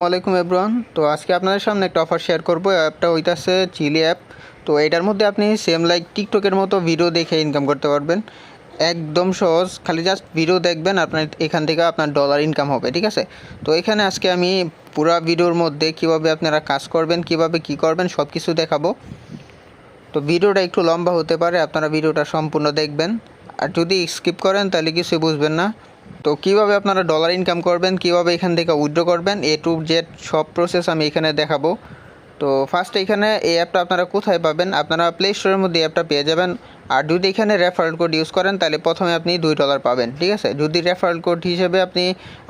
ওয়ালাইকুম এব্রন তো আজকে আপনাদের সামনে একটা অফার শেয়ার করব। অ্যাপটা হইতাছে চিলি অ্যাপ তো এটার মধ্যে আপনি সেম লাইক টিকটকের মতো ভিডিও দেখে ইনকাম করতে পারবেন। একদম সহজ। খালি জাস্ট ভিডিও দেখবেন, আপনার এখান থেকে আপনার ডলার ইনকাম হবে, ঠিক আছে? তো এখানে আজকে আমি পুরা ভিডিওর মধ্যে কীভাবে আপনারা কাজ করবেন, কীভাবে কি করবেন সব কিছু দেখাবো। তো ভিডিওটা একটু লম্বা হতে পারে, আপনারা ভিডিওটা সম্পূর্ণ দেখবেন। আর যদি স্কিপ করেন, তাহলে কিছুই বুঝবেন না। তো কীভাবে আপনারা ডলার ইনকাম করবেন, কীভাবে এখান থেকে উইথড্র করবেন এ টু জেড সব প্রসেস আমি এখানে দেখাবো। তো ফার্স্ট এখানে এই অ্যাপটা আপনারা কোথায় পাবেন? আপনারা প্লে স্টোরের মধ্যে অ্যাপটা পেয়ে যাবেন। আর যদি এখানে রেফারেল কোড ইউজ করেন, তাহলে প্রথমে আপনি দুই ডলার পাবেন, ঠিক আছে? যদি রেফারেল কোড হিসেবে আপনি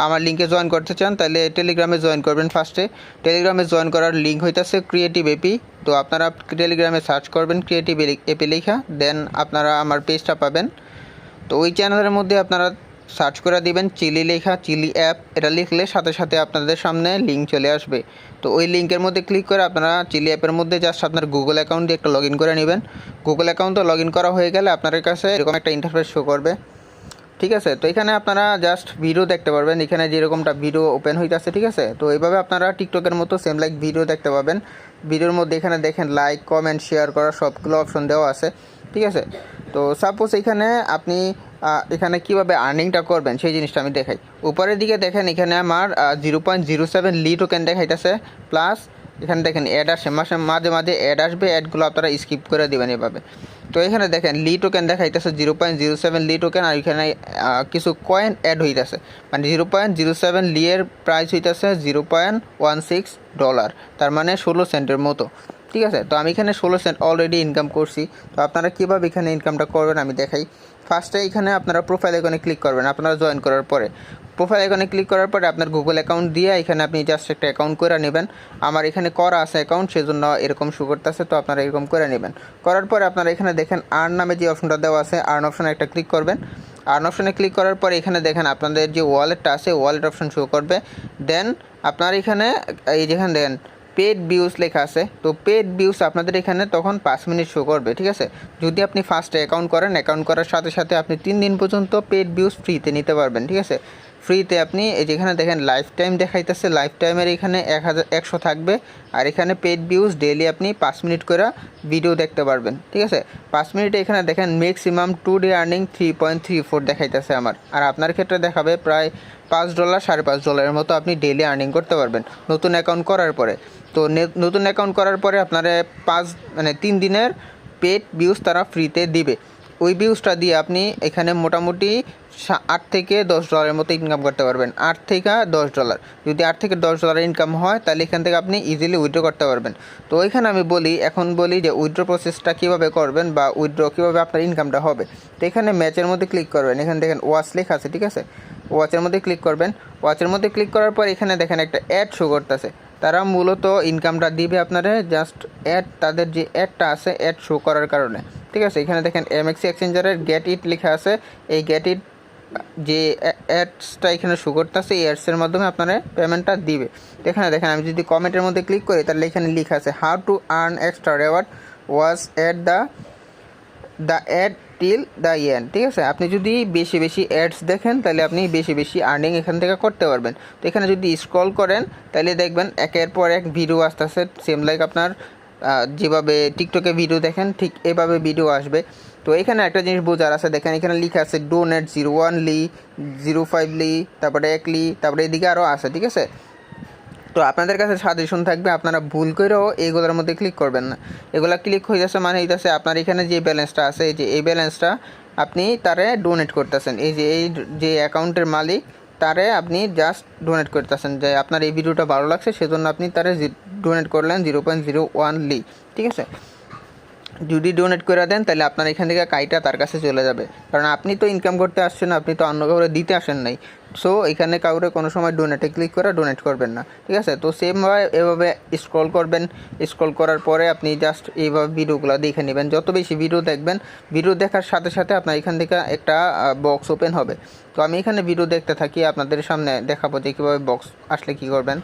আমার লিঙ্কে জয়েন করতে চান, তাহলে টেলিগ্রামে জয়েন করবেন ফার্স্টে টেলিগ্রামে জয়েন করার লিঙ্ক হইতাছে ক্রিয়েটিভ এপি তো আপনারা টেলিগ্রামে সার্চ করবেন ক্রিয়েটিভ এপি লেখা দেন আপনারা আমার পেজটা পাবেন। তো ওই চ্যানেলের মধ্যে আপনারা সার্চ করে দিবেন চিলি লেখা, চিলি অ্যাপ, এটা লিখলে সাথে সাথে আপনাদের সামনে লিঙ্ক চলে আসবে। তো ওই লিঙ্কের মধ্যে ক্লিক করে আপনারা চিলি অ্যাপের মধ্যে জাস্ট আপনার গুগল অ্যাকাউন্ট দিয়ে একটা লগ করে নেবেন। গুগল অ্যাকাউন্টে লগ করা হয়ে গেলে আপনাদের কাছে এরকম একটা ইন্টারফেস শো করবে। ঠিক আছে? তো এখানে আপনারা জাস্ট ভিডিও দেখতে পারবেন। এখানে যেরকমটা ভিডিও ওপেন হইতেছে, ঠিক আছে? তো এইভাবে আপনারা টিকটকের মতো সেম লাইক ভিডিও দেখতে পাবেন। ভিডিওর মধ্যে এখানে দেখেন লাইক কমেন্ট শেয়ার করা সবগুলো অপশন দেওয়া আছে। ঠিক আছে? তো সাপোজ এখানে আপনি এখানে কীভাবে আর্নিংটা করবেন, সেই জিনিসটা আমি দেখাই। উপরের দিকে দেখেন, এখানে আমার zero point zero seven Li token দেখাইতেছে প্লাস এখানে দেখেন অ্যাড আসে, মাসে মাঝে মাঝে অ্যাড আসবে অ্যাডগুলো আপনারা স্কিপ করে দেবেন এভাবে। তো এখানে দেখেন লি টোকেন দেখাইতেছে zero point zero seven Li token আর এখানে কিছু কয়েন অ্যাড হইতেছে। মানে zero point zero seven Li এর প্রাইস হইতেছে zero point one six dollar তার মানে ষোলো সেন্টের মতো। ঠিক আছে? তো আমি এখানে ষোলো সেন্ট অলরেডি ইনকাম করছি। তো আপনারা কীভাবে এখানে ইনকামটা করবেন আমি দেখাই। ফার্স্টে এখানে আপনারা প্রোফাইল এখানে ক্লিক করবেন, আপনারা জয়েন করার পরে। প্রোফাইল এখানে ক্লিক করার পরে আপনার গুগল অ্যাকাউন্ট দিয়ে এখানে আপনি জাস্ট একটা অ্যাকাউন্ট করে নেবেন। আমার এখানে করা আছে অ্যাকাউন্ট সেজন্য এরকম শু করতেছে, তো আপনারা এরকম করে নেবেন। করার পরে আপনারা এখানে দেখেন আর্ন নামে যে অপশনটা দেওয়া আছে আর্ন অপশনে একটা ক্লিক করবেন। আর্ন অপশনে ক্লিক করার পর এখানে দেখেন আপনাদের যে ওয়ালেটটা আছে ওয়ালেট অপশন শো করবে। দেন আপনার এখানে, এই যেখানে দেখেন পেড ভিউস লেখা আছে। তো পেড ভিউস আপনাদের এখানে তখন পাঁচ মিনিট শো করবে, ঠিক আছে? যদি আপনি ফার্স্টে অ্যাকাউন্ট করেন অ্যাকাউন্ট করার সাথে সাথে আপনি তিন দিন পর্যন্ত পেড ভিউস ফ্রিতে নিতে পারবেন, ঠিক আছে? ফ্রিতে আপনি যেখানে দেখেন লাইফ টাইম দেখাইতেছে, লাইফ টাইমের এখানে এক হাজার, একশো থাকবে। আর এখানে পেড ভিউজ ডেলি আপনি পাঁচ মিনিট করে ভিডিও দেখতে পারবেন, ঠিক আছে? পাঁচ মিনিটে এখানে দেখেন maximum today earning three point three four দেখাইতেছে আমার। আর আপনার ক্ষেত্রে দেখাবে প্রায় পাঁচ ডলার সাড়ে পাঁচ ডলারের মতো আপনি ডেলি আর্নিং করতে পারবেন, নতুন অ্যাকাউন্ট করার পরে। তো নতুন অ্যাকাউন্ট করার পরে আপনারা পাঁচ মানে তিন দিনের পেড ভিউজ তারা ফ্রিতে দিবে। ওই ভিউজটা দিয়ে আপনি এখানে মোটামুটি আট থেকে দশ ডলারের মতো ইনকাম করতে পারবেন। আট থেকে দশ ডলার যদি আট থেকে দশ ডলার ইনকাম হয়, তাহলে এখান থেকে আপনি ইজিলি উইথড্র করতে পারবেন। তো ওইখানে আমি বলি, এখন বলি যে উইথড্র প্রসেসটা কীভাবে করবেন বা উইথড্র কীভাবে আপনার ইনকামটা হবে। তো এখানে ম্যাচের মধ্যে ক্লিক করবেন। এখানে দেখেন ওয়াচ লেখা আছে, ঠিক আছে? ওয়াচের মধ্যে ক্লিক করবেন। ওয়াচের মধ্যে ক্লিক করার পর এখানে দেখেন একটা অ্যাড শো করতেছে। তারা মূলত ইনকামটা দিবে আপনারা জাস্ট অ্যাড তাদের যে অ্যাডটা আছে অ্যাড শো করার কারণে। ঠিক আছে? এখানে দেখেন এমএক্সি এক্সচেঞ্জারের গেট ইট লেখা আছে। এই গেট ইট যে অ্যাডসটা এখানে শো করতেছে, এই অ্যাডসের মাধ্যমে আপনারা পেমেন্টটা দিবে। এখানে দেখেন, আমি যদি কমেন্টের মধ্যে ক্লিক করি, তাহলে এখানে লেখা আছে how to earn extra reward was at the the ad till the end ঠিক আছে? আপনি যদি বেশি বেশি অ্যাডস দেখেন, তাহলে আপনি বেশি বেশি আর্নিং এখান থেকে করতে পারবেন। তো এখানে যদি স্ক্রল করেন, তাহলে দেখবেন একের পর এক ভিডিও আসতে আসতেছে সেম লাইক আপনার যেভাবে টিকটকে ভিডিও দেখেন, ঠিক এভাবে ভিডিও আসবে। তো এখানে একটা জিনিস বোঝার আছে, দেখেন এখানে লেখা আছে ডোনেট জিরো ওয়ান লি জিরো ফাইভ লি, তারপরে এক লি, তারপরে এদিকে আরও আছে, ঠিক আছে? তো আপনাদের কাছে সাজেশন থাকবে, আপনারা ভুল করেও এইগুলোর মধ্যে ক্লিক করবেন না। এগুলা ক্লিক হয়ে যাচ্ছে মানে হইতেছে আপনার এখানে যে ব্যালেন্সটা আছে, এই যে এই ব্যালেন্সটা আপনি তারে ডোনেট করতেছেন। এই যে এই যে অ্যাকাউন্টের মালিক, তারে আপনি জাস্ট ডোনেট করতেছেন। যে আপনার এই ভিডিওটা ভালো লাগছে, সেজন্য আপনি তারে ডোনেট করলেন জিরো পয়েন্ট জিরো ওয়ান লি, ঠিক আছে? যদি ডোনেট করে দেন, তাহলে আপনার এখান থেকে কাইটা তার কাছে চলে যাবে। কারণ আপনি তো ইনকাম করতে আসছেন, আপনি তো অন্য কাউরে দিতে আসেন নাই। সো এখানে কাউরে কোনো সময় ডোনেটে ক্লিক করে ডোনেট করবেন না। ঠিক আছে? তো সেমভাবে এভাবে স্ক্রল করবেন। স্ক্রল করার পরে আপনি জাস্ট এইভাবে ভিডিওগুলো দেখে নেবেন। যত বেশি ভিডিও দেখবেন ভিডিও দেখার সাথে সাথে আপনার এখান থেকে একটা বক্স ওপেন হবে। তো আমি এখানে ভিডিও দেখতে থাকি, আপনাদের সামনে দেখাবো যে কীভাবে বক্স আসলে কী করবেন।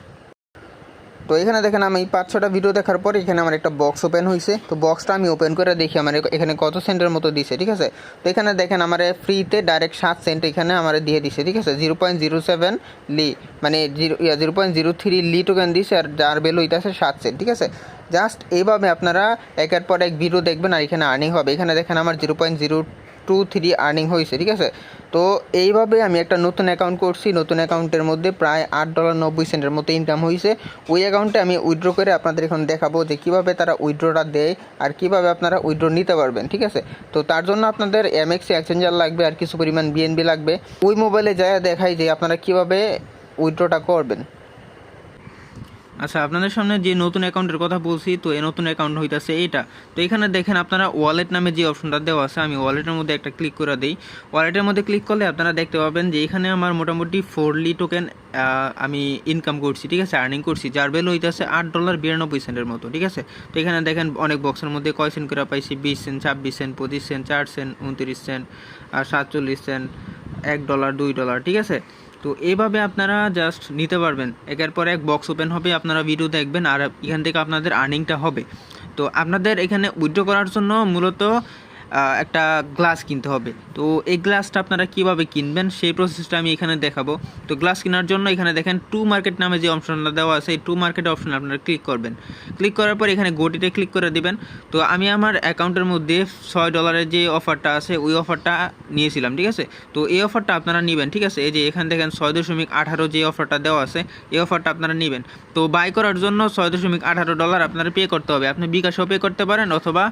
তো এখানে দেখেন আমি পাঁচ ছটা ভিডিও দেখার পর এখানে আমার একটা বক্স ওপেন হয়েছে তো বক্সটা আমি ওপেন করে দেখি আমার এখানে কত সেন্টের মতো দিছে, ঠিক আছে? তো এখানে দেখেন আমার ফ্রিতে ডাইরেক্ট সাত সেন্ট এখানে আমার দিয়ে দিছে, ঠিক আছে? জিরো পয়েন্ট জিরো সেভেন লি মানে zero zero point zero three লি টোকেন দিছে আর যার বেল হইতেছে সাত সেন্ট ঠিক আছে? জাস্ট এইভাবে আপনারা একের পর এক ভিডিও দেখবেন আর এখানে আর্নিং হবে। এখানে দেখেন আমার zero point zero two three earning হয়েছে, ঠিক আছে? তো এইভাবে আমি একটা নতুন অ্যাকাউন্ট করছি, নতুন অ্যাকাউন্টের মধ্যে প্রায় আট ডলার নব্বই সেন্টের মতো ইনকাম হয়েছে। ওই অ্যাকাউন্টে আমি উইথড্র করে আপনাদের এখন দেখাবো যে কীভাবে তারা উইথড্রটা দেয় আর কীভাবে আপনারা উইথড্র নিতে পারবেন, ঠিক আছে? তো তার জন্য আপনাদের এমএক্সি এক্সচেঞ্জার লাগবে আর কিছু পরিমাণ বিএনবি লাগবে। ওই মোবাইলে যায় দেখাই যে আপনারা কীভাবে উইথড্রটা করবেন। আচ্ছা আপনাদের সামনে যে নতুন অ্যাকাউন্টের কথা বলছি, তো এই নতুন অ্যাকাউন্ট হইতাছে এইটা। তো এখানে দেখেন আপনারা ওয়ালেট নামে যে অপশনটা দেওয়া আছে, আমি ওয়ালেটের মধ্যে একটা ক্লিক করে দিই। ওয়ালেটের মধ্যে ক্লিক করলে আপনারা দেখতে পাবেন যে এখানে আমার মোটামুটি ফোরলি টোকেন আমি ইনকাম করছি, ঠিক আছে? আর্নিং করছি, যার বেল হইতেছে আট ডলার বিরানব্বই সেন্টের মতো, ঠিক আছে? তো এখানে দেখেন অনেক বক্সের মধ্যে কয় সেন্ট করে পাইছি? বিশ সেন্ট ছাব্বিশ সেন্ট পঁচিশ সেন্ট চার সেন্ট উনত্রিশ সেন্ট আর সাতচল্লিশ সেন্ট এক ডলার দুই ডলার ঠিক আছে? তো এভাবে আপনারা জাস্ট নিতে পারবেন। একের পর এক বক্স ওপেন হবে, আপনারা ভিডিও দেখবেন, আর এখান থেকে আপনাদের আর্নিংটা হবে। তো আপনাদের এখানে উইথড্র করার জন্য মূলত একটা গ্লাস কিনতে হবে। তো এই গ্লাসটা আপনারা কীভাবে কিনবেন সেই প্রসেসটা আমি এখানে দেখাবো। তো গ্লাস কেনার জন্য এখানে দেখেন টু মার্কেট নামে যে অপশনটা দেওয়া আছে, এই টু মার্কেট অপশন আপনারা ক্লিক করবেন। ক্লিক করার পর এখানে গোটিতে ক্লিক করে দিবেন। তো আমি আমার অ্যাকাউন্টের মধ্যে ছয় ডলারের যে অফারটা আছে, ওই অফারটা নিয়েছিলাম, ঠিক আছে? তো এই অফারটা আপনারা নেবেন, ঠিক আছে? এই যে এখানে দেখেন ছয় দশমিক আঠারো যে অফারটা দেওয়া আছে, এই অফারটা আপনারা নেবেন। তো বাই করার জন্য ছয় দশমিক আঠারো ডলার আপনারা পে করতে হবে। আপনি বিকাশও পে করতে পারেন অথবা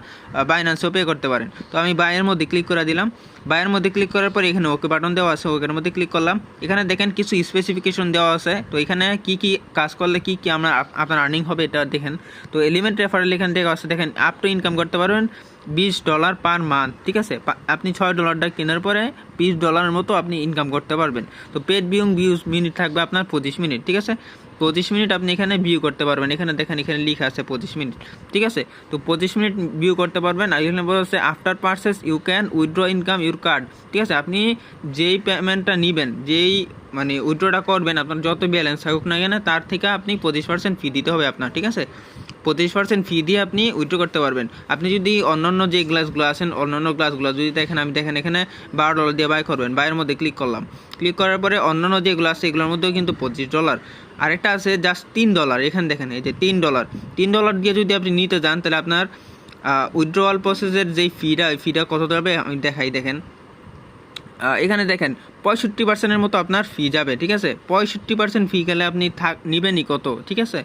বাইন্যান্সও পে করতে পারেন। তো আমি বাইয়ের মধ্যে ক্লিক করে দিলাম। বাইয়ের মধ্যে ক্লিক করার পর এখানে ওকে বাটন দেওয়া আছে, ওকের মধ্যে ক্লিক করলাম। এখানে দেখেন কিছু স্পেসিফিকেশন দেওয়া আছে। তো এখানে কি কি কাজ করলে কি কি আমরা আপনার আর্নিং হবে এটা দেখেন। তো এলিমেন্ট রেফারেল এখান থেকে আছে, দেখেন আপ টু ইনকাম করতে পারবেন বিশ ডলার পার মান্থ ঠিক আছে? আপনি ছয় ডলারটা কেনার পরে বিশ ডলারের মতো আপনি ইনকাম করতে পারবেন। তো পেড বিউং ভিউজ মিনিট থাকবে আপনার পঁচিশ মিনিট ঠিক আছে? পঁচিশ মিনিট আপনি এখানে ভিউ করতে পারবেন। এখানে দেখেন, এখানে লেখা আছে পঁচিশ মিনিট। ঠিক আছে? তো পঁচিশ মিনিট ভিউ করতে পারবেন। আর এখানে বলা আছে after purchase you can withdraw income your card ঠিক আছে? আপনি যেই পেমেন্টটা নেবেন, যেই মানে উইথড্রটা করবেন, আপনার যত ব্যালেন্স থাকুক না কেন, তার থেকে আপনি পঁচিশ পার্সেন্ট ফি দিতে হবে আপনার। ঠিক আছে? পঁচিশ পার্সেন্ট ফি দিয়ে আপনি উইথড্র করতে পারবেন। আপনি যদি অন্যান্য যে গ্লাসগুলো আছেন, অন্যান্য গ্লাসগুলো যদি দেখেন, আমি দেখেন, এখানে বারো ডলার দিয়ে বাই করবেন। বাইয়ের মধ্যে ক্লিক করলাম। ক্লিক করার পরে অন্যান্য যেগুলো আছে, এগুলোর মধ্যেও কিন্তু পঁচিশ ডলার আরেকটা আছে জাস্ট তিন ডলার এখানে দেখেন, এই যে তিন ডলার তিন ডলার দিয়ে যদি আপনি নিতে যান, তাহলে আপনার উইথড্রয়াল প্রসেসের যেই ফিটা ফিটা কত যাবে, আমি দেখাই, দেখেন। এখানে দেখেন, পঁয়ষট্টি পার্সেন্টের মতো আপনার ফি যাবে, ঠিক আছে? পঁয়ষট্টি পার্সেন্ট ফি গেলে আপনি থাক, নেবেনই কত, ঠিক আছে?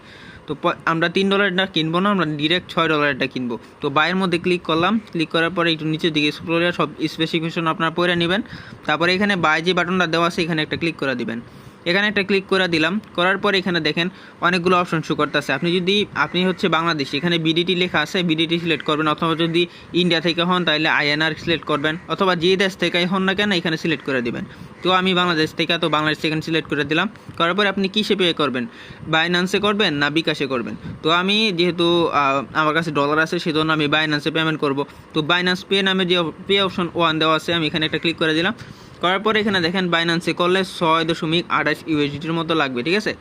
তো আমরা তিন ডলারটা কিনবো না, আমরা ডিরেক্ট ছয় ডলারটা কিনবো। তো বাইয়ের মধ্যে ক্লিক করলাম ক্লিক করার পরে একটু নিচের দিকে স্ক্রল সব স্পেসিফিকেশন আপনার পড়ে নেবেন। তারপরে এখানে বাই যে বাটনটা দেওয়া আছে, এখানে একটা ক্লিক করে দিবেন। এখানে একটা ক্লিক করে দিলাম। করার পরে এখানে দেখেন অনেকগুলো অপশন শো করতেছে। আপনি যদি, আপনি হচ্ছে বাংলাদেশ, এখানে বিডিটি লেখা আছে বিডিটি সিলেক্ট করবেন, অথবা যদি ইন্ডিয়া থেকে হন তাহলে আইএনআর সিলেক্ট করবেন, অথবা যে দেশ থেকেই হন না কেন, এখানে সিলেক্ট করে দিবেন। তো আমি বাংলাদেশ থেকে, তো বাংলাদেশ থেকে সিলেক্ট করে দিলাম। করার পরে আপনি কিসে পে করবেন? বাইন্যান্সে করবেন না বিকাশে করবেন? তো আমি যেহেতু আমার কাছে ডলার আছে, সেজন্য আমি বাইন্যান্সে পেমেন্ট করব। তো বাইন্যান্স পে নামে যে পে অপশন ওয়ান দেওয়া আছে, আমি এখানে একটা ক্লিক করে দিলাম। করার পরে এখানে দেখেন বাইন্যান্সে করলে ছয় দশমিক আঠাশ ইউএসডির মতো লাগবে, ঠিক আছে?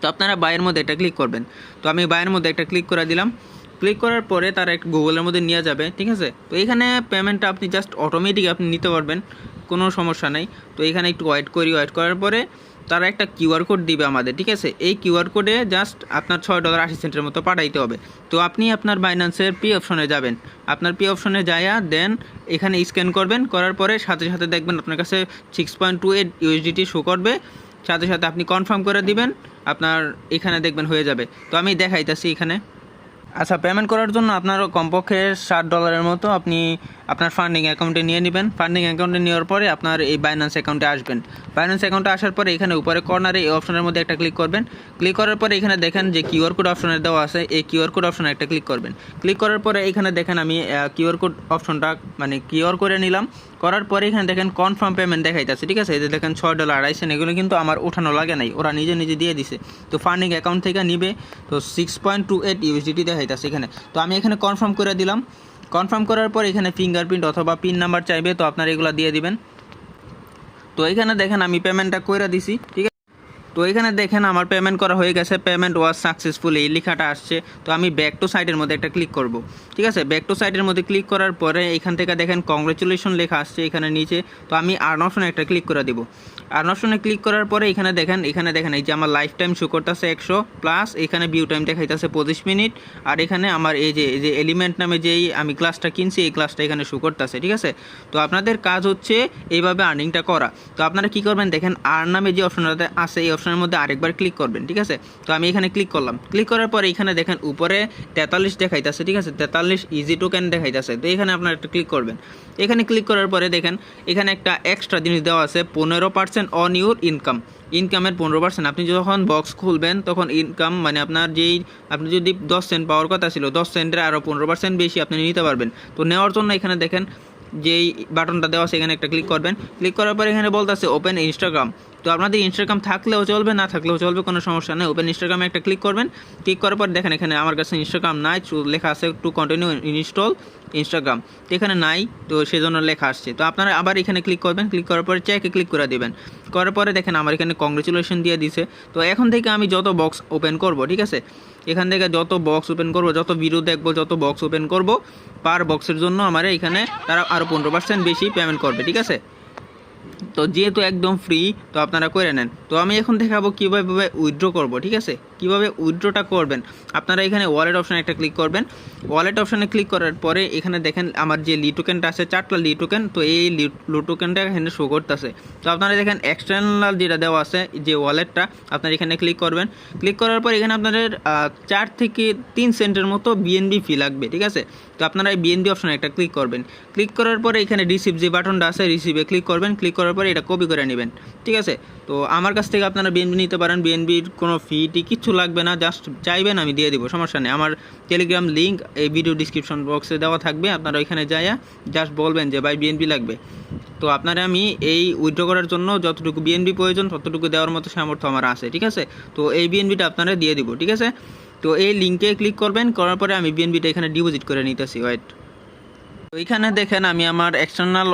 তো আপনারা বাইয়ের মধ্যে একটা ক্লিক করবেন। তো আমি বাইয়ের মধ্যে একটা ক্লিক করে দিলাম। ক্লিক করার পরে তারা একটু গুগলের মধ্যে নিয়ে যাবে, ঠিক আছে? তো এখানে পেমেন্টটা আপনি জাস্ট অটোমেটিক আপনি নিতে পারবেন, কোনো সমস্যা নাই। তো এখানে একটু ওয়েট করি ওয়েট করার পরে তারা একটা কিউআর কোড দিবে আমাদের, ঠিক আছে? এই কিউআর কোডে জাস্ট আপনার ছয় ডলার আশি সেন্টের মতো পাঠাইতে হবে। তো আপনি আপনার বাইন্যান্সের পি অপশনে যাবেন। আপনার পি অপশনে যায়া দেন এখানে স্ক্যান করবেন, করার পরে সাথে সাথে দেখবেন আপনার কাছে six point two eight USDT show করবে। সাথে সাথে আপনি কনফার্ম করে দিবেন, আপনার এখানে দেখবেন হয়ে যাবে। তো আমি দেখাইতেছি এখানে। আচ্ছা পেমেন্ট করার জন্য আপনার কমপক্ষে ষাট ডলারের মতো আপনি আপনার ফান্ডিং অ্যাকাউন্টে নিয়ে নেবেন। ফান্ডিং অ্যাকাউন্টে নেওয়ার পরে আপনার এই বাইন্যান্স অ্যাকাউন্টে আসবেন। বাইন্যান্স অ্যাকাউন্টে আসার পরে এখানে উপরে কর্নারে এই অপশনের মধ্যে একটা ক্লিক করবেন। ক্লিক করার পরে এখানে দেখেন যে কিউআর কোড অপশনের দেওয়া আছে। এই কিউআর কোড অপশনে একটা ক্লিক করবেন। ক্লিক করার পরে এখানে দেখেন আমি কিউআর কোড অপশনটা মানে কিউআর করে নিলাম। করার পরে এখানে দেখেন কনফার্ম পেমেন্ট দেখাইতেছে, ঠিক আছে? এই যে দেখেন ছয় ডলার আড়াইশেন এগুলো কিন্তু আমার ওঠানো লাগে নাই, ওরা নিজে নিজে দিয়ে দিছে। তো ফান্ডিং অ্যাকাউন্ট থেকে নিবে, তো six point two eight USDT দেখাইতেছে এখানে। তো আমি এখানে কনফার্ম করে দিলাম। কনফার্ম করার পর এখানে ফিঙ্গারপ্রিন্ট অথবা পিন নাম্বার চাইবে, তো আপনারা এগুলো দিয়ে দিবেন। তো এখানে দেখেন আমি পেমেন্টটা করে দিছি, ঠিক আছে? তো এখানে দেখেন আমার পেমেন্ট করা হয়ে গেছে পেমেন্ট ওয়াজ সাকসেসফুল এই লেখাটা আসছে। তো আমি ব্যাক টু সাইডের মধ্যে একটা ক্লিক করব। ঠিক আছে? ব্যাক টু সাইডের মধ্যে ক্লিক করার পরে এখান থেকে দেখেন কংগ্রেচুলেশন লেখা আসছে এখানে নিচে। তো আমি আর্ন অপশনে একটা ক্লিক করে দিব। আর্ন অপশনে ক্লিক করার পরে এখানে দেখেন এখানে দেখেন, এই যে আমার লাইফ টাইম শো করতেছে একশো প্লাস এখানে ভিউ টাইম দেখাইতেছে পঁচিশ মিনিট আর এখানে আমার এই যে এই যে এলিমেন্ট নামে যেই আমি ক্লাসটা কিনছি, এই ক্লাসটা এখানে শো করতেছে, ঠিক আছে? তো আপনাদের কাজ হচ্ছে এইভাবে আর্নিংটা করা। তো আপনারা কি করবেন, দেখেন আর নামে যে অপশনটা আছে, এই অপশনের মধ্যে আরেকবার ক্লিক করবেন, ঠিক আছে? তো আমি এখানে ক্লিক করলাম। ক্লিক করার পরে এখানে দেখেন, উপরে তেতাল্লিশ দেখাইতেছে, ঠিক আছে? তেতাল্লিশ ইজি টোকেন দেখাইতেছে, তো এখানে আপনারা একটা ক্লিক করবেন। এখানে ক্লিক করার পরে দেখেন, এখানে একটা এক্সট্রা জিনিস দেওয়া আছে, পনেরো পার্সেন্ট অন ইউর ইনকাম ইনকামের পনেরো পার্সেন্ট আপনি যখন বক্স খুলবেন, তখন ইনকাম মানে আপনার যেই, আপনি যদি দশ সেন্ট পাওয়ার কথা ছিল, দশ সেন্টের আরও পনেরো পার্সেন্ট বেশি আপনি নিতে পারবেন। তো নেওয়ার জন্য এখানে দেখেন, যেই বাটনটা দেওয়া সেখানে একটা ক্লিক করবেন। ক্লিক করার পর এখানে বলতেছে ওপেন ইনস্টাগ্রাম তো আপনাদের ইনস্টাগ্রাম থাকলেও চলবে, না থাকলেও চলবে, কোনো সমস্যা নেই। ওপেন ইনস্টাগ্রামে একটা ক্লিক করবেন। ক্লিক করার পর দেখেন এখানে আমার কাছে ইনস্টাগ্রাম নাই লেখা আছে টু কন্টিনিউ ইনস্টল ইনস্টাগ্রাম তো এখানে নাই, তো সেজন্য লেখা আসছে। তো আপনারা আবার এখানে ক্লিক করবেন। ক্লিক করার পরে চেকে ক্লিক করে দেবেন। করার পরে দেখেন আমার এখানে কংগ্রেচুলেশন দিয়ে দিছে। তো এখন থেকে আমি যত বক্স ওপেন করব, ঠিক আছে? এখান থেকে যত বক্স ওপেন করব, যত ভিডিও দেখব, যত বক্স ওপেন করব পার বক্সের জন্য আমার এখানে তারা আরও পনেরো পার্সেন্ট বেশি পেমেন্ট করবে, ঠিক আছে? তো যেহেতু একদম ফ্রি তো আপনারা করে নেন। তো আমি এখন দেখাবো কীভাবে উইথড্র করব, ঠিক আছে? কীভাবে উইথড্রটা করবেন, আপনারা এখানে ওয়ালেট অপশানে একটা ক্লিক করবেন। ওয়ালেট অপশানে ক্লিক করার পরে এখানে দেখেন আমার যে লি টোকেনটা আছে, চারটা লি টোকেন তো এই লি টোকেনটা এখানে শো করতেছে। তো আপনারা দেখেন এক্সটার্নাল যেটা দেওয়া আছে, যে ওয়ালেটটা আপনারা এখানে ক্লিক করবেন। ক্লিক করার পর এখানে আপনাদের চার থেকে তিন সেন্টের মতো বিএনবি ফি লাগবে, ঠিক আছে? তো আপনারা এই বিএনবি অপশানে একটা ক্লিক করবেন। ক্লিক করার পরে এখানে রিসিভ যে বাটনটা আছে রিসিভে ক্লিক করবেন। ক্লিক করার পরে এটা কপি করে নেবেন, ঠিক আছে? তো আমার কাছ থেকে আপনারা বিএনবি নিতে পারেন। বিএনবির কোনো ফি টি কিচ্ছু লাগবে না জাস্ট চাইবেন, আমি দিয়ে দিব, সমস্যা নেই। আমার টেলিগ্রাম লিঙ্ক এই ভিডিও ডিসক্রিপশন বক্সে দেওয়া থাকবে, আপনারা ওইখানে যাইয়া জাস্ট বলবেন যে, ভাই বিএনপি লাগবে। তো আপনারা আমি এই উইথড্র করার জন্য যতটুকু বিএনপি প্রয়োজন, ততটুকু দেওয়ার মতো সামর্থ্য আমার আছে, ঠিক আছে? তো এই বিএনপিটা আপনারা দিয়ে দিব, ঠিক আছে? তো এই লিঙ্কে ক্লিক করবেন, করার পরে আমি বিএনপিটা এখানে ডিপোজিট করে নিতেছি ওয়েট তো এখানে দেখেন আমি আমার এক্সটার্নাল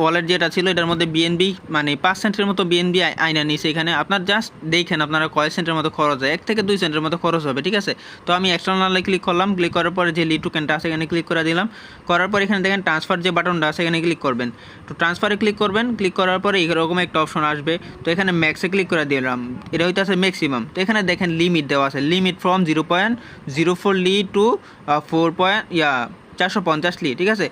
ওয়ালেট যেটা ছিল, এটার মধ্যে বিএনবি মানে পাঁচ সেন্টের মতো বিএনবি আইনা নিয়েছে এখানে। আপনার জাস্ট দেখেন আপনারা কয় সেন্টের মতো খরচ হয়। এক থেকে দুই সেন্টের মতো খরচ হবে, ঠিক আছে? তো আমি এক্সটার্নালে ক্লিক করলাম ক্লিক করার পরে যে লি টোকেনটা আছে, এখানে ক্লিক করে দিলাম। করার পর এখানে দেখেন ট্রান্সফার যে বাটনটা আছে, এখানে ক্লিক করবেন। তো ট্রান্সফারে ক্লিক করবেন ক্লিক করার পরে এরকম একটা অপশন আসবে। তো এখানে ম্যাক্সে ক্লিক করে দিলাম। এটা হইতেছে ম্যাক্সিমাম তো এখানে দেখেন লিমিট দেওয়া আছে। Limit from zero point zero four Li to four point ইয়া চারশো পঞ্চাশ লি, ঠিক আছে?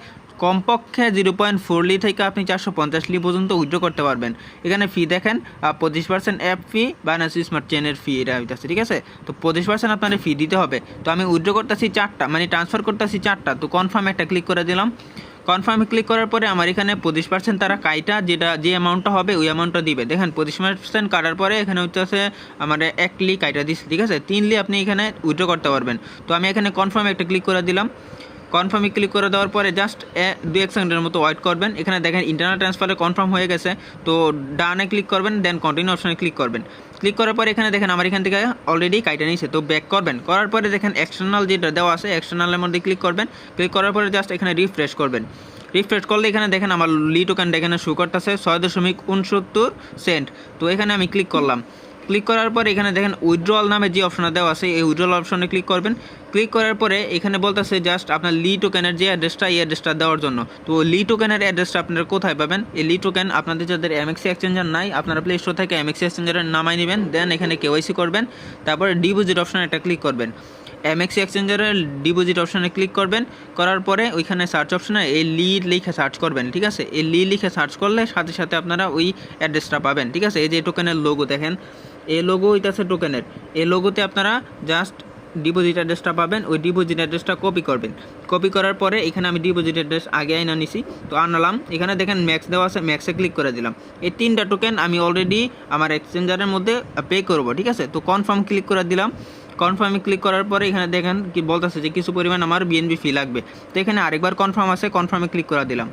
কমপক্ষে জিরো পয়েন্ট ফোর লি থেকে আপনি চারশো পঞ্চাশ লি পর্যন্ত উইথড্র করতে পারবেন। এখানে ফি দেখেন পঁচিশ percent app fee Binance smart চেনের ফি এটা হইতেছে, ঠিক আছে? তো পঁচিশ পার্সেন্ট আপনার ফি দিতে হবে। তো আমি উইথড্র করতেছি চারটা মানে ট্রান্সফার করতেছি চারটা। তো কনফার্ম একটা ক্লিক করে দিলাম। কনফার্মে ক্লিক করার পরে আমার এখানে পঁচিশ পার্সেন্ট তারা কাইটা যেটা, যে অ্যামাউন্টটা হবে ওই অ্যামাউন্টটা দিবে। দেখেন, পঁচিশ পার্সেন্ট কাটার পরে এখানে হচ্ছে আমার এক লি কাইটা দিচ্ছে ঠিক আছে? তিন লি আপনি এখানে উইথড্র করতে পারবেন। তো আমি এখানে কনফার্মে একটা ক্লিক করে দিলাম। কনফার্মে ক্লিক করে দেওয়ার পরে জাস্ট দু এক সেকেন্ডের মতো ওয়েট করবেন। এখানে দেখেন ইন্টারনাল ট্রান্সফারে কনফার্ম হয়ে গেছে। তো ডানে ক্লিক করবেন দেন কন্টিনিউ অপশনে ক্লিক করবেন। ক্লিক করার পরে এখানে দেখেন আমার এখান থেকে অলরেডি কাইটা নিয়েছে, তো ব্যাক করবেন। করার পরে দেখেন এক্সটার্নাল যেটা দেওয়া আছে এক্সটার্নালের মধ্যে ক্লিক করবেন। ক্লিক করার পরে জাস্ট এখানে রিফ্রেশ করবেন। রিফ্রেশ করলে এখানে দেখেন আমার লি টোকেনটা এখানে শো করতেছে, ছয় দশমিক উনসত্তর সেন্ট তো এখানে আমি ক্লিক করলাম। ক্লিক করার পরে এখানে দেখেন উইথড্রল নামে যে অপশনটা দেওয়া আছে, এই উইথড্রল অপশনে ক্লিক করবেন। ক্লিক করার পরে এখানে বলতেছে জাস্ট আপনার লি টোকেনের যে অ্যাড্রেসটা এই অ্যাড্রেসটা দেওয়ার জন্য। তো লি টোকেনের অ্যাড্রেসটা আপনারা কোথায় পাবেন? এই লি টোকেন আপনাদের যাদের এমএক্সি এক্সচেঞ্জার নাই, আপনারা প্লে স্টোর থেকে এমএক্সি এক্সচেঞ্জারের নামাই নেবেন দেন এখানে কেওয়াইসি করবেন, তারপরে ডিপোজিট অপশনে একটা ক্লিক করবেন। এমএক্সি এক্সচেঞ্জারের ডিপোজিট অপশনে ক্লিক করবেন। করার পরে ওইখানে সার্চ অপশনে এই লি লিখে সার্চ করবেন, ঠিক আছে? এই লি লিখে সার্চ করলে সাথে সাথে আপনারা ওই অ্যাড্রেসটা পাবেন, ঠিক আছে? এই যে টোকেনের লোগো দেখেন। এই লোগো হইতাছে টোকেনের এই লোগোতে আপনারা জাস্ট ডিপোজিট অ্যাড্রেসটা পাবেন, ওই ডিপোজিট অ্যাড্রেসটা কপি করবেন। কপি করার পরে এখানে আমি ডিপোজিট অ্যাড্রেস আগে আইনা নিছি, তো আনলাম। এখানে দেখেন ম্যাক্স দেওয়া আছে ম্যাক্সে ক্লিক করে দিলাম। এই তিনটা টোকেন আমি অলরেডি আমার এক্সচেঞ্জারের মধ্যে পে করব, ঠিক আছে? তো কনফার্ম ক্লিক করে দিলাম। কনফার্মে ক্লিক করার পরে এখানে দেখেন কি বলতেছে যে কিছু পরিমাণ আমার বিএনবি ফি লাগবে। তো এখানে আরেকবার কনফার্ম আছে কনফার্মে ক্লিক করে দিলাম।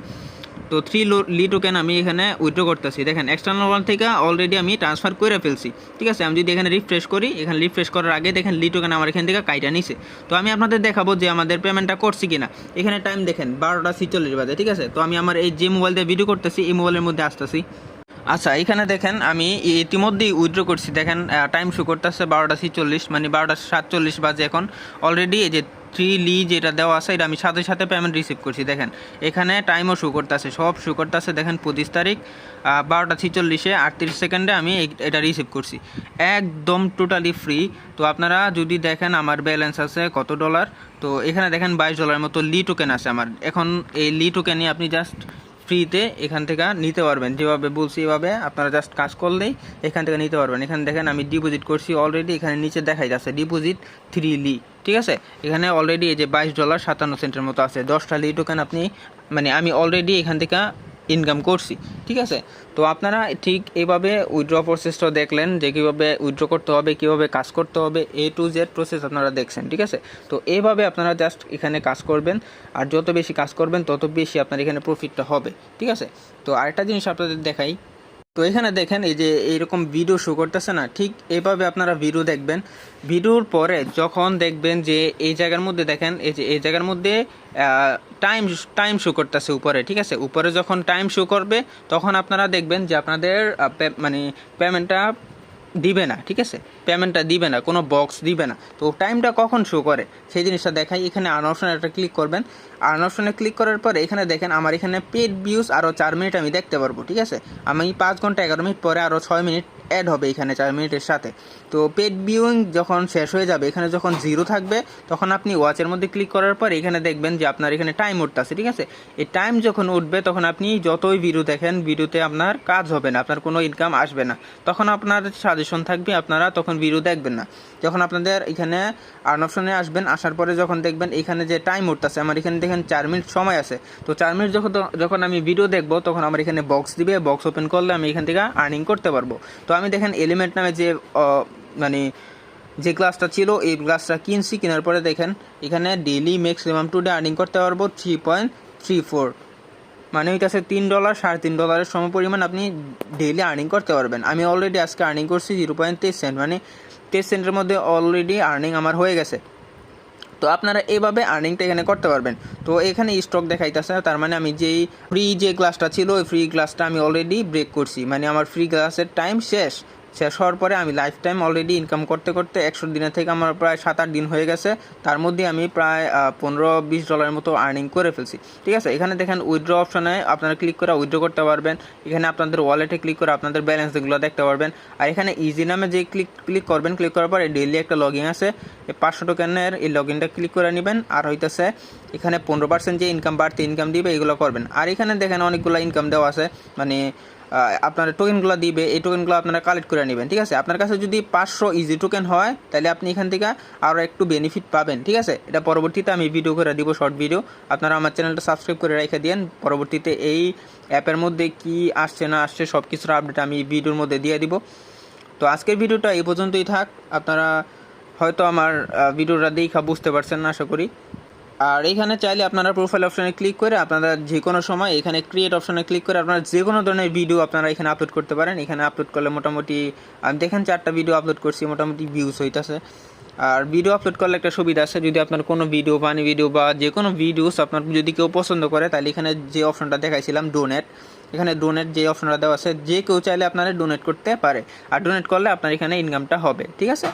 তো থ্রি লি টোকেন আমি এখানে উইথড্র করতেছি। দেখেন এক্সটার্নাল ওয়াল থেকে অলরেডি আমি ট্রান্সফার করে ফেলছি। ঠিক আছে, আমি যদি এখানে রিফ্রেশ করি, এখানে রিফ্রেশ করার আগে দেখেন লি টোকেন আমার এখান থেকে কাইটা নিছে। তো আমি আপনাদের দেখাবো যে আমাদের পেমেন্টটা করছি কিনা। এখানে টাইম দেখেন, বারোটা ছিচল্লিশ বাজে, ঠিক আছে? তো আমি আমার এই যে মোবাইল দিয়ে ভিডিও করতেছি, এই মোবাইলের মধ্যে আসতেছি। আচ্ছা এখানে দেখেন আমি ইতিমধ্যেই উইথড্র করছি। দেখেন টাইম শো করতেছে বারোটা ছিচল্লিশ মানে বারোটা সাতচল্লিশ বাজে এখন। অলরেডি এই যে থ্রি লি যেটা দেওয়া আছে, এটা আমি সাথে সাথে পেমেন্ট রিসিভ করছি। দেখেন, এখানে টাইমও শো করতেছে, সব শো করতেছে। দেখেন, পঁচিশ তারিখ বারোটা ছিচল্লিশে আটত্রিশ সেকেন্ডে আমি এটা রিসিভ করছি। একদম টোটালি ফ্রি তো আপনারা যদি দেখেন, আমার ব্যালেন্স আছে কত ডলার তো এখানে দেখেন বাইশ ডলারের মতো লি টোকেন আছে আমার। এখন এই লি টোকেনই আপনি জাস্ট ফ্রিতে এখান থেকে নিতে পারবেন। যেভাবে বলছি এভাবে আপনারা জাস্ট কাজ করলেই এখান থেকে নিতে পারবেন। এখানে দেখেন আমি ডিপোজিট করছি অলরেডি এখানে নিচে দেখাই যাচ্ছে ডিপোজিট থ্রি লি ঠিক আছে? এখানে অলরেডি এই যে বাইশ ডলার সাতান্ন সেন্টের মতো আছে। দশটা লি টোকেন আপনি মানে আমি অলরেডি এখান থেকে ইনকাম করছি, ঠিক আছে? তো আপনারা ঠিক এইভাবে উইড্র প্রসেসটা দেখলেন যে কীভাবে উইড্র করতে হবে, কীভাবে কাজ করতে হবে এ টু জেড প্রসেস আপনারা দেখছেন, ঠিক আছে? তো এইভাবে আপনারা জাস্ট এখানে কাজ করবেন, আর যত বেশি কাজ করবেন, তত বেশি আপনার এখানে প্রফিটটা হবে, ঠিক আছে? তো আরেকটা জিনিস আপনাদের দেখাই তো এখানে দেখেন এই যে এইরকম ভিডিও শো করতেছে না, ঠিক এভাবে আপনারা ভিডিও দেখবেন। ভিডিওর পরে যখন দেখবেন যে এই জায়গার মধ্যে দেখেন, এই যে এই জায়গার মধ্যে টাইম টাইম শো করতেছে উপরে, ঠিক আছে? উপরে যখন টাইম শো করবে, তখন আপনারা দেখবেন যে আপনাদের মানে পেমেন্টটা দিবে না, ঠিক আছে? পেমেন্টটা দিবে না, কোনো বক্স দিবে না। তো টাইমটা কখন শো করে? সেই জিনিসটা দেখাই। এখানে আর্ন অপশনে একটা ক্লিক করবেন। আর্ন অপশনে ক্লিক করার পরে এখানে দেখেন, আমার এখানে পেড ভিউজ আরও চার মিনিট আমি দেখতে পারব, ঠিক আছে? আমি পাঁচ ঘণ্টা এগারো মিনিট পরে আরও ছয় মিনিট অ্যাড হবে এখানে চার মিনিটের সাথে। তো পেড ভিউইং যখন শেষ হয়ে যাবে, এখানে যখন জিরো থাকবে, তখন আপনি ওয়াচের মধ্যে ক্লিক করার পর এখানে দেখবেন যে আপনার এখানে টাইম উঠতেছে, ঠিক আছে? এই টাইম যখন উঠবে, তখন আপনি যতই ভিডিও দেখেন ভিডিওতে আপনার কাজ হবে না, আপনার কোনো ইনকাম আসবে না। তখন আপনার সাজেশন থাকবে, আপনারা তখন ভিডিও দেখবেন না। যখন আপনাদের এখানে আর্ন অপশনে আসবেন, আসার পরে যখন দেখবেন এখানে যে টাইম উঠতেছে, আমার এখানে দেখেন চার মিনিট সময় আছে। তো চার মিনিট যখন যখন আমি ভিডিও দেখব, তখন আমার এখানে বক্স দিবে বক্স ওপেন করলে আমি এখান থেকে আর্নিং করতে পারব। তো আমি দেখেন এলিমেন্ট নামে যে মানে যে ক্লাসটা ছিল, এই ক্লাসটা কিনছি, কেনার পরে দেখেন, এখানে ডেইলি ম্যাক্সিমাম টুডে আর্নিং করতে পারব থ্রি পয়েন্ট থ্রি ফোর মানে হইতেছে তিন ডলার সাড়ে তিন ডলারের সম পরিমাণ আপনি ডেইলি আর্নিং করতে পারবেন। আমি অলরেডি আজকে আর্নিং করছি জিরো পয়েন্ট তেইশ সেন্ট মানে তেইশ সেন্টের মধ্যে অলরেডি আর্নিং আমার হয়ে গেছে। তো আপনারা এভাবে আর্নিংটা এখানে করতে পারবেন। তো এখানে স্টক দেখাইতেছে, তার মানে আমি যেই ফ্রি যে ক্লাসটা ছিল, ওই ফ্রি ক্লাসটা আমি অলরেডি ব্রেক করছি। মানে আমার ফ্রি ক্লাসের টাইম শেষ। শেষ হওয়ার পরে আমি লাইফ টাইম অলরেডি ইনকাম করতে করতে একশো দিনের থেকে আমার প্রায় সাত আট দিন হয়ে গেছে। তার মধ্যে আমি প্রায় পনেরো বিশ ডলারের মতো আর্নিং করে ফেলছি। ঠিক আছে? এখানে দেখেন উইথড্র অপশনে আপনারা ক্লিক করে উইথড্র করতে পারবেন। এখানে আপনাদের ওয়ালেটে ক্লিক করে আপনাদের ব্যালেন্সগুলো দেখতে পারবেন। আর এখানে ইজি নামে যে ক্লিক ক্লিক করবেন ক্লিক করার পরে ডেইলি একটা লগ ইন আছে পাঁচশো টোকেনের এই লগ ইনটা ক্লিক করে নেবেন। আর হইতেছে, এখানে পনেরো পার্সেন্ট যে ইনকাম বাড়তি ইনকাম দিবে, এগুলো করবেন। আর এখানে দেখেন অনেকগুলো ইনকাম দেওয়া আছে। মানে আপনার টোকেনগুলো দিবে, এই টোকেনগুলো আপনারা কালেক্ট করে নেবেন, ঠিক আছে? আপনার কাছে যদি পাঁচশো ইজি টোকেন হয়, তাহলে আপনি এখান থেকে আরও একটু বেনিফিট পাবেন, ঠিক আছে? এটা পরবর্তীতে আমি ভিডিও করে দিব শর্ট ভিডিও আপনারা আমার চ্যানেলটা সাবস্ক্রাইব করে রেখে দিন পরবর্তীতে এই অ্যাপের মধ্যে কি আসছে, না আসছে সব কিছুর আপডেট আমি ভিডিওর মধ্যে দিয়ে দিব। তো আজকের ভিডিওটা এই পর্যন্তই থাক। আপনারা হয়তো আমার ভিডিওটা দেখা বুঝতে পারছেন না, আশা করি। আর এখানে চাইলে আপনারা প্রোফাইল অপশনে ক্লিক করে আপনারা যে কোনো সময় এখানে ক্রিয়েট অপশনে ক্লিক করে আপনারা যে কোনো ধরনের ভিডিও আপনারা এখানে আপলোড করতে পারেন। এখানে আপলোড করলে মোটামুটি আমি দেখেন চারটা ভিডিও আপলোড করছি, মোটামুটি ভিউজ হইতেছে। আর ভিডিও আপলোড করলে একটা সুবিধা আছে, যদি আপনার কোনো ভিডিও বানি ভিডিও বা যে কোনো ভিডিওস আপনার যদি কেউ পছন্দ করে, তাহলে এখানে যে অপশনটা দেখাইছিলাম ডোনেট এখানে ডোনেট যে অপশনটা দেওয়া আছে, যে কেউ চাইলে আপনারা ডোনেট করতে পারে। আর ডোনেট করলে আপনার এখানে ইনকামটা হবে, ঠিক আছে?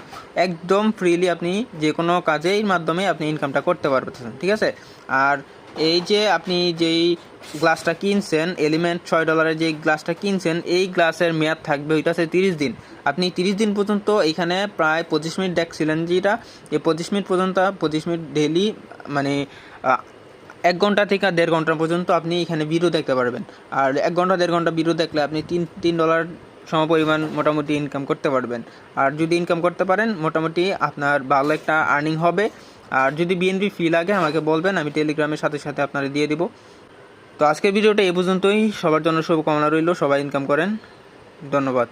একদম ফ্রিলি আপনি যে কোনো কাজের মাধ্যমে আপনি ইনকামটা করতে পারবেন ঠিক আছে? আর এই যে আপনি যেই গ্লাসটা কিনছেন এলিমেন্ট ছয় ডলারের যে গ্লাসটা কিনছেন, এই গ্লাসের মেয়াদ থাকবে ওইটা আছে তিরিশ দিন। আপনি তিরিশ দিন পর্যন্ত এখানে প্রায় পঁচিশ মিনিট দেখছিলেন যেটা এই পঁচিশ মিনিট পর্যন্ত, পঁচিশ মিনিট ডেলি মানে এক ঘণ্টা থেকে দেড় ঘণ্টা পর্যন্ত আপনি এখানে ভিডিও দেখতে পারবেন। আর এক ঘণ্টা, দেড় ঘণ্টা ভিডিও দেখলে আপনি তিন তিন ডলার সমপরিমাণ মোটামুটি ইনকাম করতে পারবেন। আর যদি ইনকাম করতে পারেন, মোটামুটি আপনার ভালো একটা আর্নিং হবে। আর যদি বিএনপি ফি লাগে, আমাকে বলবেন, আমি টেলিগ্রামের সাথে সাথে আপনারা দিয়ে দিব। তো আজকের ভিডিওটা এ পর্যন্তই। সবার জন্য শুভকামনা রইল। সবাই ইনকাম করেন। ধন্যবাদ।